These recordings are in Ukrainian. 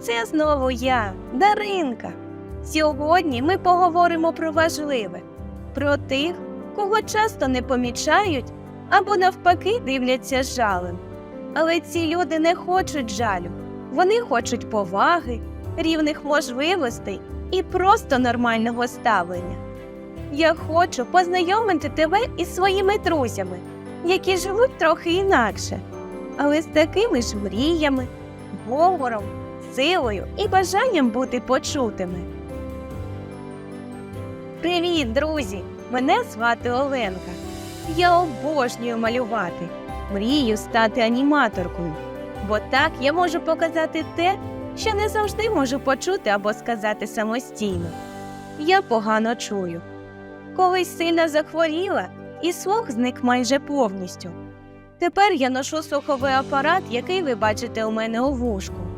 Це знову я, Даринка. Сьогодні ми поговоримо про важливе, про тих, кого часто не помічають або навпаки дивляться жалем. Але ці люди не хочуть жалю, вони хочуть поваги, рівних можливостей і просто нормального ставлення. Я хочу познайомити тебе із своїми друзями, які живуть трохи інакше, але з такими ж мріями, говором, силою і бажанням бути почутими. Привіт, друзі! Мене звати Оленка. Я обожнюю малювати, мрію стати аніматоркою, бо так я можу показати те, що не завжди можу почути або сказати самостійно. Я погано чую. Колись сильно захворіла, і слух зник майже повністю. Тепер я ношу слуховий апарат, який ви бачите у мене у вушку.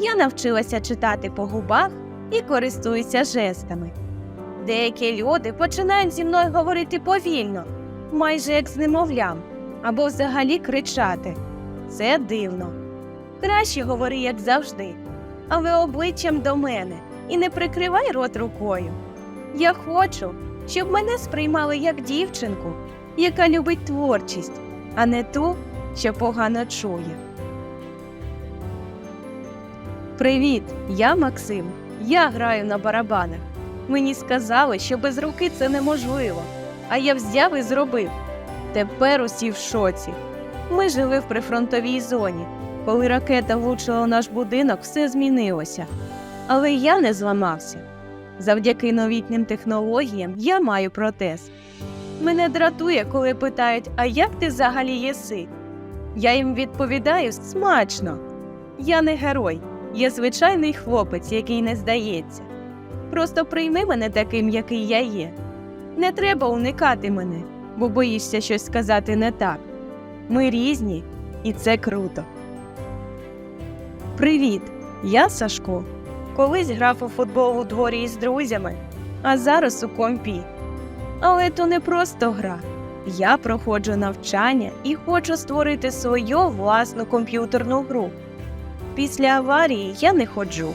Я навчилася читати по губах і користуюся жестами. Деякі люди починають зі мною говорити повільно, майже як з немовлям, або взагалі кричати. Це дивно. Краще говори, як завжди, але обличчям до мене і не прикривай рот рукою. Я хочу, щоб мене сприймали як дівчинку, яка любить творчість, а не ту, що погано чує. Привіт, я Максим. Я граю на барабанах. Мені сказали, що без руки це неможливо, а я взяв і зробив. Тепер усі в шоці. Ми жили в прифронтовій зоні. Коли ракета влучила у наш будинок, все змінилося. Але я не зламався. Завдяки новітнім технологіям я маю протез. Мене дратує, коли питають, а як ти взагалі єси? Я їм відповідаю смачно. Я не герой, я звичайний хлопець, який не здається. Просто прийми мене таким, який я є. Не треба уникати мене, бо боїшся щось сказати не так. Ми різні, і це круто. Привіт, я Сашко. Колись грав у футбол у дворі із друзями, а зараз у компі. Але то не просто гра. Я проходжу навчання і хочу створити свою власну комп'ютерну гру. Після аварії я не ходжу.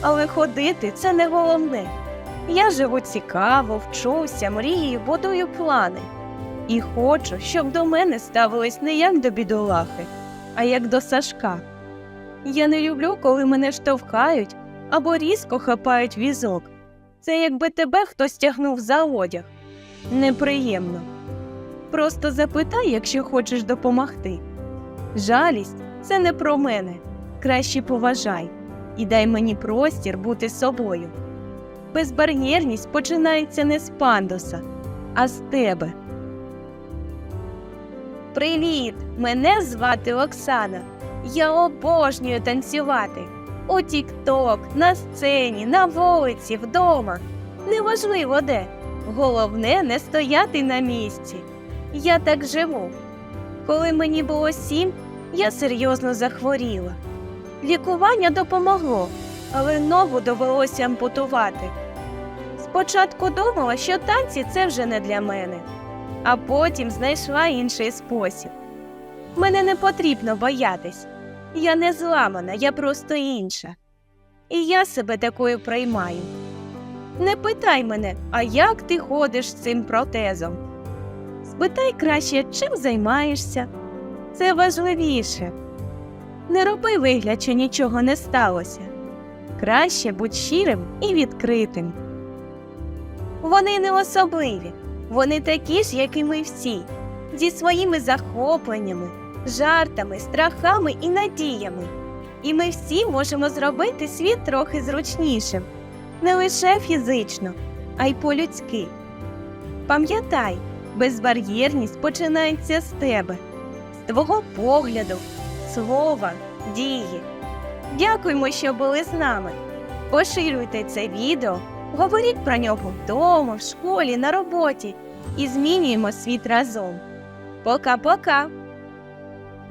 Але ходити це не головне. Я живу цікаво, вчуся, мрію, будую плани. І хочу, щоб до мене ставились не як до бідолахи, а як до Сашка. Я не люблю, коли мене штовхають або різко хапають візок. Це якби тебе хтось тягнув за одяг. Неприємно. Просто запитай, якщо хочеш допомогти. Жалість це не про мене. Краще поважай і дай мені простір бути собою. Безбар'єрність починається не з пандуса, а з тебе. Привіт! Мене звати Оксана. Я обожнюю танцювати. У Тік-Ток, на сцені, на вулиці, вдома. Неважливо де. Головне не стояти на місці. Я так живу. Коли мені було сім, я серйозно захворіла. Лікування допомогло, але ногу довелося ампутувати. Спочатку думала, що танці це вже не для мене, а потім знайшла інший спосіб. Мене не потрібно боятись. Я не зламана, я просто інша. І я себе такою приймаю. Не питай мене, а як ти ходиш з цим протезом? Спитай краще, чим займаєшся. Це важливіше. Не роби вигляд, що нічого не сталося. Краще будь щирим і відкритим. Вони не особливі, вони такі ж, як і ми всі, зі своїми захопленнями, жартами, страхами і надіями. І ми всі можемо зробити світ трохи зручнішим, не лише фізично, а й по-людськи. Пам'ятай, безбар'єрність починається з тебе, з твого погляду, слова, дії. Дякуємо, що були з нами. Поширюйте це відео, говоріть про нього вдома, в школі, на роботі і змінюємо світ разом. Пока-пока!